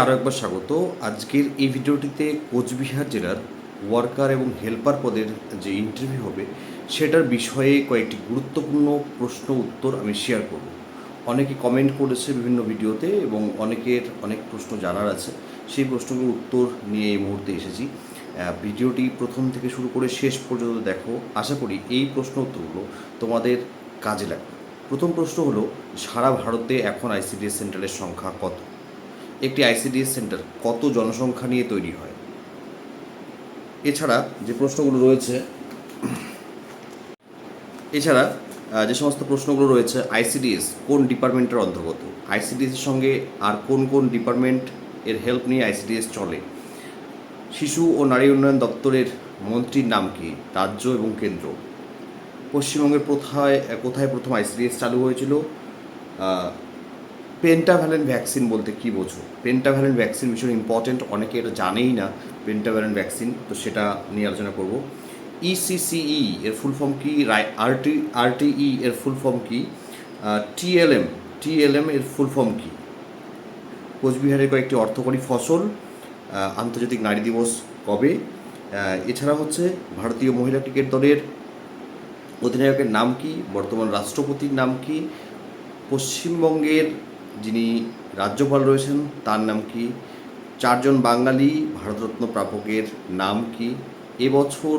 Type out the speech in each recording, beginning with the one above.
আরও একবার স্বাগত। আজকের এই ভিডিওটিতে কোচবিহার জেলার ওয়ার্কার এবং হেল্পার পদের যে ইন্টারভিউ হবে, সেটার বিষয়ে কয়েকটি গুরুত্বপূর্ণ প্রশ্ন উত্তর আমি শেয়ার করব। অনেকে কমেন্ট করেছে বিভিন্ন ভিডিওতে এবং অনেকের অনেক প্রশ্ন জানার আছে। সেই প্রশ্নগুলোর উত্তর নিয়ে এই মুহূর্তে এসেছি। ভিডিওটি প্রথম থেকে শুরু করে শেষ পর্যন্ত দেখো। আশা করি এই প্রশ্ন উত্তরগুলো তোমাদের কাজে লাগবে। প্রথম প্রশ্ন হলো, সারা ভারতে এখন আইসিডিএস সেন্টারের সংখ্যা কত? একটি আইসিডিএস সেন্টার কত জনসংখ্যা নিয়ে তৈরি হয়? এছাড়া যে প্রশ্নগুলো রয়েছে, এছাড়া যে সমস্ত প্রশ্নগুলো রয়েছে আইসিডিএস কোন ডিপার্টমেন্টের অন্তর্গত? আইসিডিএস এর সঙ্গে আর কোন কোন ডিপার্টমেন্ট এর হেল্প নিয়ে আইসিডিএস চলে? শিশু ও নারী উন্নয়ন দপ্তরের মন্ত্রীর নাম কি? রাজ্য এবং কেন্দ্র? পশ্চিমবঙ্গের কোথায় কোথায় প্রথম আইসিডিএস চালু হয়েছিল? পেন্টাভ্যালেন্ট ভ্যাকসিন বলতে কি বোঝো? পেন্টাভ্যালেন্ট ভ্যাকসিন ভীষণ ইম্পর্টেন্ট অনেকে এটা জানেই না পেন্টাভ্যালেন্ট ভ্যাকসিন তো সেটা নিয়ে আলোচনা করব। ইসিসিই এর ফুল ফর্ম কি? আরটি আরটিই এর ফুল ফর্ম কি? টিএলএম টিএলএম এর ফুল ফর্ম কি? কোচবিহারের কয়েকটি অর্থকরী ফসল আন্তর্জাতিক নারী দিবস কবে? এছাড়া হচ্ছে ভারতীয় মহিলা ক্রিকেট দলের অধিনায়কের নাম কি? বর্তমান রাষ্ট্রপতির নাম কি? পশ্চিমবঙ্গের যিনি রাজ্যপাল রয়েছেন, তার নাম কি? চারজন বাঙালি ভারতরত্ন প্রাপকের নাম কি? এবছর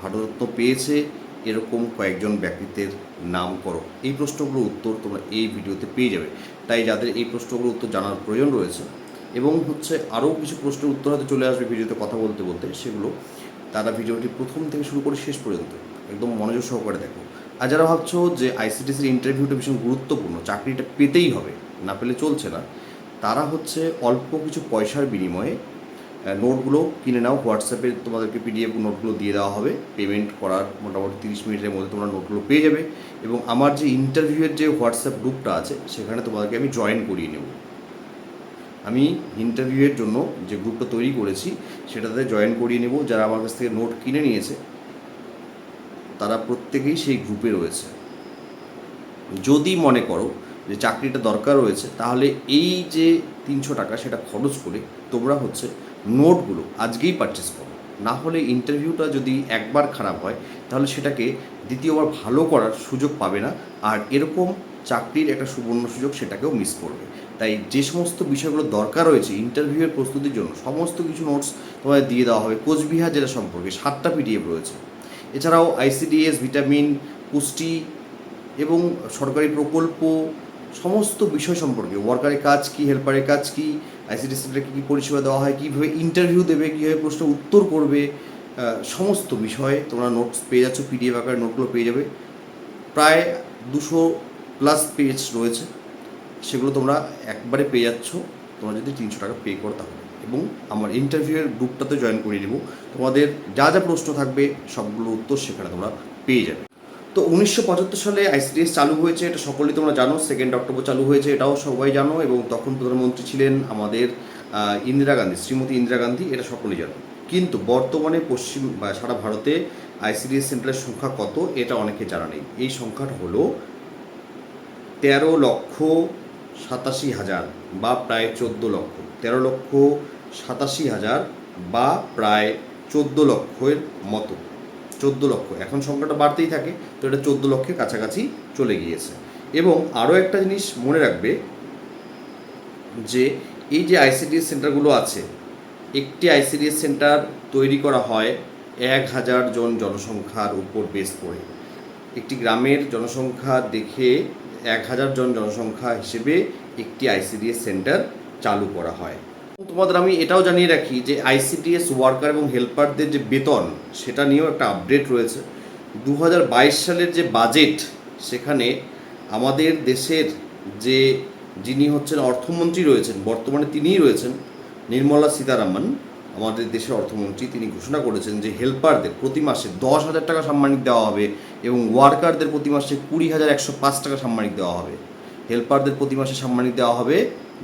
ভারতরত্ন পেয়েছে, এরকম কয়েকজন ব্যক্তিত্বের নাম করো। এই প্রশ্নগুলোর উত্তর তোমরা এই ভিডিওতে পেয়ে যাবে। তাই যাদের এই প্রশ্নগুলোর উত্তর জানার প্রয়োজন রয়েছে এবং হচ্ছে আরও কিছু প্রশ্নের উত্তর হয়তো চলে আসবে ভিডিওতে কথা বলতে বলতে, সেগুলো তারা ভিডিওটি প্রথম থেকে শুরু করে শেষ পর্যন্ত একদম মনোযোগ সহকারে দেখো। আর যারা ভাবছ যে আইসিটিসির ইন্টারভিউটা ভীষণ গুরুত্বপূর্ণ, চাকরিটা পেতেই হবে না পেলে চলছে না। তারা হচ্ছে অল্প কিছু পয়সার বিনিময়ে নোটগুলো কিনে নাও। হোয়াটসঅ্যাপে তোমাদেরকে পিডিএফ নোটগুলো দিয়ে দেওয়া হবে। পেমেন্ট করার মোটামুটি তিরিশ মিনিটের মধ্যে তোমরা নোটগুলো পেয়ে যাবে। এবং আমার যে ইন্টারভিউয়ের যে হোয়াটসঅ্যাপ গ্রুপটা আছে, সেখানে তোমাদেরকে আমি জয়েন করিয়ে নেব। আমি ইন্টারভিউয়ের জন্য যে গ্রুপটা তৈরি করেছি, সেটাতে জয়েন করিয়ে নেব। যারা আমার কাছ থেকে নোট কিনে নিয়েছে, তারা প্রত্যেকেই সেই গ্রুপে রয়েছে। যদি মনে করো যে চাকরিটা দরকার রয়েছে, তাহলে এই যে তিনশো টাকা সেটা খরচ করে তোমরা হচ্ছে নোটগুলো আজকেই পারচেস করো। না হলে ইন্টারভিউটা যদি একবার খারাপ হয়, তাহলে সেটাকে দ্বিতীয়বার ভালো করার সুযোগ পাবে না আর এরকম চাকরির একটা সুবর্ণ সুযোগ সেটাকেও মিস করবে। তাই যে সমস্ত বিষয়গুলো দরকার রয়েছে ইন্টারভিউয়ের প্রস্তুতির জন্য সমস্ত কিছু নোটস তোমাদের দিয়ে দেওয়া হবে কোচবিহার জেলা সম্পর্কে, সাতটা পিডিএফ রয়েছে। এছাড়াও আইসিডিএস ভিটামিন পুষ্টি এবং সরকারি প্রকল্প সমস্ত বিষয় সম্পর্কে ওয়ার্কারের কাজ কি হেল্পারের কাজ কি সেন্টারে কী কী পরিষেবা দেওয়া হয়, কীভাবে ইন্টারভিউ দেবে, কীভাবে প্রশ্ন উত্তর করবে সমস্ত বিষয়ে তোমরা নোটস পেয়ে যাচ্ছ পিডিএফ আকারে নোটগুলো পেয়ে যাবে। প্রায় দুশো প্লাস পেজ রয়েছে, সেগুলো তোমরা একবারে পেয়ে যাচ্ছ। তোমরা যদি তিনশো টাকা পে করো তাহলে। এবং আমার ইন্টারভিউয়ের গ্রুপটাতে জয়েন করিয়ে নেব। তোমাদের যা যা প্রশ্ন থাকবে, সবগুলো উত্তর সেখানে তোমরা পেয়ে যাবে। তো উনিশশো পঁচাত্তর সালে আইসিডিএস চালু হয়েছে, এটা সকলেই তোমরা জানো সেকেন্ড অক্টোবর চালু হয়েছে, এটাও সবাই জানো, এবং তখন প্রধানমন্ত্রী ছিলেন আমাদের ইন্দিরা গান্ধী, শ্রীমতী ইন্দিরা গান্ধী, এটা সকলেই জানো। কিন্তু বর্তমানে পশ্চিম, বা সারা ভারতে আইসিডিএস সেন্টারের সংখ্যা কত, এটা অনেকে জানা নেই। এই সংখ্যাটা হলো তেরো লক্ষ সাতাশি হাজার বা প্রায় চোদ্দ লক্ষ। তেরো লক্ষ সাতাশি হাজার বা প্রায় চোদ্দ লক্ষের মতো। চোদ্দ লক্ষ। এখন সংখ্যাটা বাড়তেই থাকে, তো এটা চোদ্দ লক্ষের কাছাকাছি চলে গিয়েছে। এবং আরও একটা জিনিস মনে রাখবে যে, এই যে আইসিডিএস সেন্টারগুলো আছে, একটি আইসিডিএস সেন্টার তৈরি করা হয় এক হাজার জন জনসংখ্যার উপর বেস করে। একটি গ্রামের জনসংখ্যা দেখে এক হাজার জন জনসংখ্যা হিসেবে একটি আইসিডিএস সেন্টার চালু করা হয়। তোমাদের আমি এটাও জানিয়ে রাখি যে আইসিডিএস ওয়ার্কার এবং হেল্পারদের যে বেতন, সেটা নিয়েও একটা আপডেট রয়েছে। দু হাজার বাইশ সালের যে বাজেট সেখানে আমাদের দেশের যে যিনি হচ্ছেন অর্থমন্ত্রী রয়েছেন, বর্তমানে তিনিই রয়েছেন, নির্মলা সীতারামন। আমাদের দেশের অর্থমন্ত্রী, তিনি ঘোষণা করেছেন যে হেল্পারদের প্রতি মাসে দশ হাজার টাকা সাম্মানিক দেওয়া হবে এবং ওয়ার্কারদের প্রতি মাসে কুড়ি হাজার একশো পাঁচ টাকা সাম্মানিক দেওয়া হবে। হেল্পারদের প্রতি মাসে সাম্মানিক দেওয়া হবে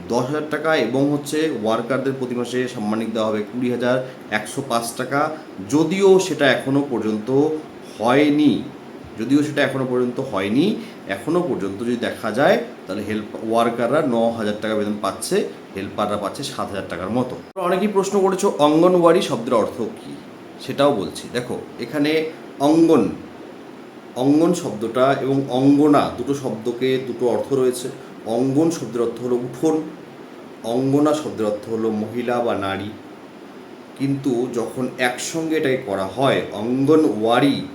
দশ হাজার টাকা এবং হচ্ছে ওয়ার্কারদের প্রতি মাসে সাম্মানিক দেওয়া হবে কুড়ি হাজার একশো পাঁচ টাকা। যদিও সেটা এখনও পর্যন্ত হয়নি, যদিও সেটা এখনও পর্যন্ত হয়নি এখনও পর্যন্ত যদি দেখা যায়, তাহলে হেল্প ওয়ার্কাররা ন হাজার টাকা বেতন পাচ্ছে, হেল্পাররা পাচ্ছে সাত হাজার টাকার মতো। অনেকেই প্রশ্ন করেছ, অঙ্গনওয়াড়ি শব্দের অর্থ কী? সেটাও বলছি। দেখো, এখানে অঙ্গন অঙ্গন শব্দটা এবং অঙ্গনা, দুটো শব্দকে, দুটো অর্থ রয়েছে। অঙ্গন শব্দের অর্থ হলো উঠোন অঙ্গনা শব্দের অর্থ হলো মহিলা বা নারী। কিন্তু যখন একসঙ্গে এটাকে করা হয় অঙ্গনওয়াড়ি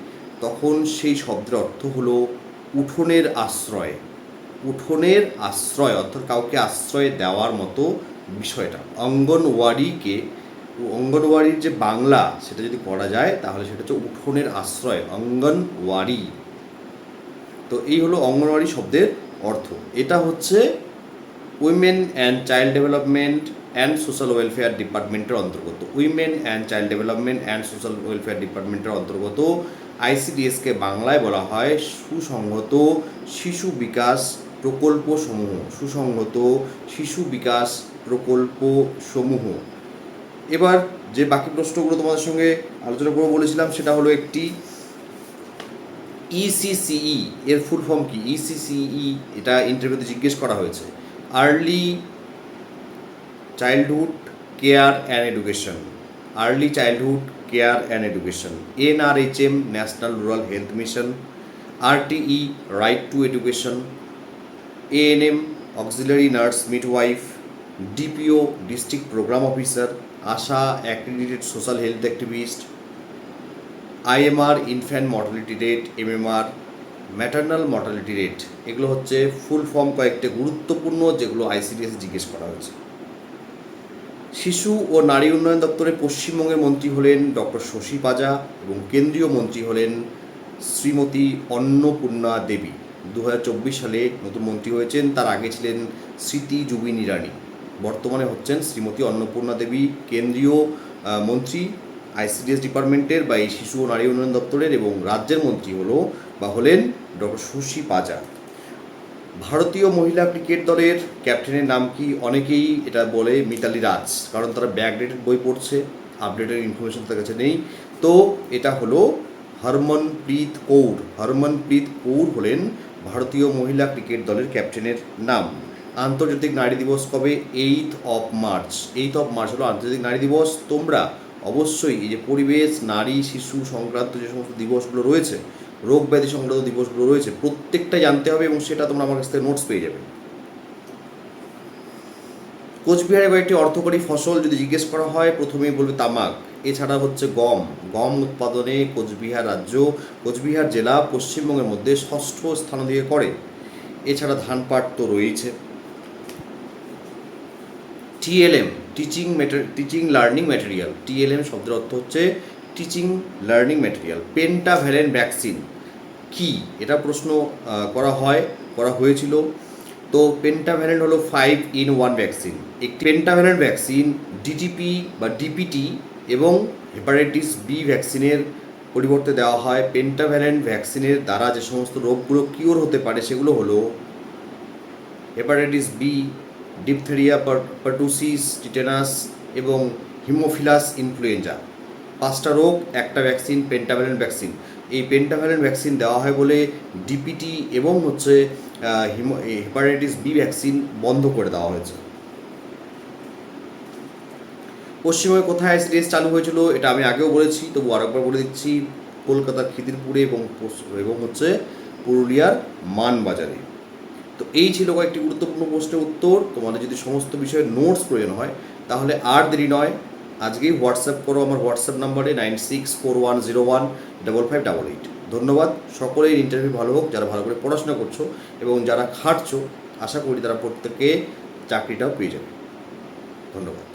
তখন সেই শব্দের অর্থ হলো উঠোনের আশ্রয়। উঠোনের আশ্রয়, অর্থাৎ কাউকে আশ্রয় দেওয়ার মতো বিষয়টা। অঙ্গনওয়াড়িকে অঙ্গনওয়াড়ির যে বাংলা, সেটা যদি করা যায়, তাহলে সেটা হচ্ছে উঠোনের আশ্রয় অঙ্গনওয়াড়ি তো এই হলো অঙ্গনওয়াড়ি শব্দের অর্থ। এটা হচ্ছে women and child development and social welfare ডিপার্টমেন্টের অন্তর্গত। Women and child development and social welfare ডিপার্টমেন্টের অন্তর্গত আইসিডিএসকে বাংলায় বলা হয় সুসংহত শিশু বিকাশ প্রকল্প সমূহ। সুসংহত শিশু বিকাশ প্রকল্প সমূহ। এবার যে বাকি প্রশ্নগুলো তোমাদের সঙ্গে আলোচনা করব বলেছিলাম, সেটা হলো একটি ইসিসিই এর ফুল ফর্ম কি? ইসিসিই এটা ইন্টারভিউতে জিজ্ঞেস করা হয়েছে। Early childhood care and education early childhood care and education NRHM national rural health mission RTE right to education ANM auxiliary nurse midwife DPO district programme officer ASHA accredited social health activist IMR infant mortality rate MMR maternal mortality rate এগুলো হচ্ছে full form কয়েকটা গুরুত্বপূর্ণ যেগুলো ICDS জিজ্ঞেস করা হয়েছে। শিশু ও নারী উন্নয়ন দপ্তরে পশ্চিমবঙ্গের মন্ত্রী হলেন ডক্টর শশী পাজা এবং কেন্দ্রীয় মন্ত্রী হলেন শ্রীমতী অন্নপূর্ণা দেবী। দু হাজার চব্বিশ সালে নতুন মন্ত্রী হয়েছেন, তার আগে ছিলেন স্মৃতি জুবিন ইরানি। বর্তমানে হচ্ছেন শ্রীমতী অন্নপূর্ণা দেবী, কেন্দ্রীয় মন্ত্রী আইসিডিএস ডিপার্টমেন্টের বা এই শিশু ও নারী উন্নয়ন দপ্তরের এবং রাজ্যের মন্ত্রী হলো বা হলেন ডক্টর শশী পাজা। ভারতীয় মহিলা ক্রিকেট দলের ক্যাপ্টেনের নাম কি অনেকেই এটা বলে মিতালি রাজ, কারণ তারা ব্যাকডেটেড বই পড়ছে, আপডেটেড ইনফরমেশন তার কাছে নেই। তো এটা হলো হরমনপ্রীত কৌর। হরমনপ্রীত কৌর হলেন ভারতীয় মহিলা ক্রিকেট দলের ক্যাপ্টেনের নাম। আন্তর্জাতিক নারী দিবস কবে? Eighth of March eighth of March হলো আন্তর্জাতিক নারী দিবস। তোমরা অবশ্যই এই যে পরিবেশ, নারী, শিশু সংক্রান্ত যে সমস্ত দিবসগুলো রয়েছে, রোগ ব্যাধি সংক্রান্ত দিবসগুলো রয়েছে, প্রত্যেকটা জানতে হবে এবং সেটা তোমরা আমার কাছ থেকে নোটস পেয়ে যাবে। কোচবিহারে কয়েকটি অর্থকরী ফসল যদি জিজ্ঞেস করা হয়, প্রথমেই বলবে তামাক, এছাড়া হচ্ছে গম। গম উৎপাদনে কোচবিহার রাজ্য, কোচবিহার জেলা, পশ্চিমবঙ্গের মধ্যে ষষ্ঠ স্থান দিয়ে করে। এছাড়া ধান পাট তো রয়েছে। TLM teaching teaching learning material TLM শব্দের অর্থ হচ্ছে teaching learning material pentavalent vaccine কি? এটা প্রশ্ন করা হয়, করা হয়েছিল। তো পেন্টাভ্যালেন্ট হলো ফাইভ ইন ওয়ান ভ্যাকসিন একটি পেন্টাভ্যালেন্ট ভ্যাকসিন ডিটিপি বা ডিপিটি এবং হেপাটাইটিস বি ভ্যাকসিনের পরিবর্তে দেওয়া হয়। পেন্টাভ্যালেন্ট ভ্যাকসিনের দ্বারা যে সমস্ত রোগগুলো কিওর হতে পারে সেগুলো হলো hepatitis B diphtheria pertussis tetanus এবং হিমোফিলাস ইনফ্লুয়েঞ্জা পাঁচটা রোগ, একটা ভ্যাকসিন পেন্টাভ্যালেন্ট ভ্যাকসিন এই পেন্টাভ্যালেন্ট ভ্যাকসিন দেওয়া হয় বলে ডিপিটি এবং হচ্ছে হেপাটাইটিস বি ভ্যাকসিন বন্ধ করে দেওয়া হয়েছে। পশ্চিমবঙ্গে কোথায় আইসিডিএস চালু হয়েছিল এটা আমি আগেও বলেছি, তবু আরেকবার বলে দিচ্ছি। কলকাতার খিদিরপুরে এবং এবং হচ্ছে পুরুলিয়ার মানবাজারে। তো এই ছিল কয়েকটি গুরুত্বপূর্ণ প্রশ্নের উত্তর। তোমাদের যদি সমস্ত বিষয়ে নোটস প্রয়োজন হয়, তাহলে আর দেরি নয়। আজকেই হোয়াটসঅ্যাপ করো, আমার হোয়াটসঅ্যাপ নাম্বারে nine six four one zero one double five double eight ধন্যবাদ। সকলেই ইন্টারভিউ ভালো হোক, যারা ভালো করে পড়াশোনা করছ এবং যারা খাটছো, আশা করি তারা প্রত্যেকে চাকরিটাও পেয়ে যাবে। ধন্যবাদ।